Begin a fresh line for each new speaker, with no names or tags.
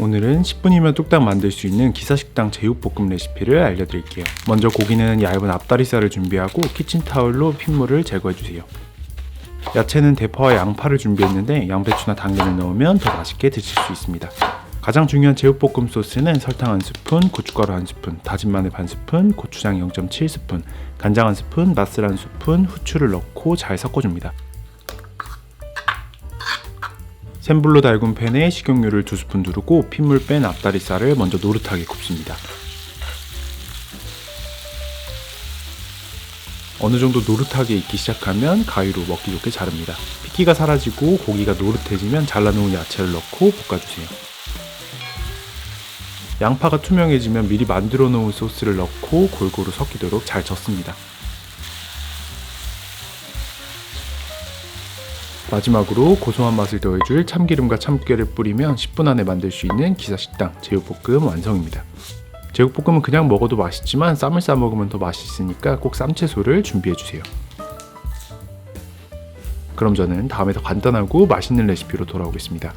오늘은 10분이면 뚝딱 만들 수 있는 기사식당 제육볶음 레시피를 알려드릴게요. 먼저 고기는 얇은 앞다리살을 준비하고 키친타올로 핏물을 제거해주세요. 야채는 대파와 양파를 준비했는데 양배추나 당근을 넣으면 더 맛있게 드실 수 있습니다. 가장 중요한 제육볶음 소스는 설탕 한 스푼, 고춧가루 한 스푼, 다진 마늘 반 스푼, 고추장 0.7스푼, 간장 한 스푼, 맛술 한 스푼, 후추를 넣고 잘 섞어줍니다. 센 불로 달군 팬에 식용유를 두 스푼 두르고 핏물 뺀 앞다리살을 먼저 노릇하게 굽습니다. 어느 정도 노릇하게 익기 시작하면 가위로 먹기 좋게 자릅니다. 핏기가 사라지고 고기가 노릇해지면 잘라놓은 야채를 넣고 볶아주세요. 양파가 투명해지면 미리 만들어 놓은 소스를 넣고 골고루 섞이도록 잘 젓습니다. 마지막으로 고소한 맛을 더해줄 참기름과 참깨를 뿌리면 10분 안에 만들 수 있는 기사식당 제육볶음 완성입니다. 제육볶음은 그냥 먹어도 맛있지만 쌈을 싸 먹으면 더 맛있으니까 꼭 쌈채소를 준비해 주세요. 그럼 저는 다음에 더 간단하고 맛있는 레시피로 돌아오겠습니다.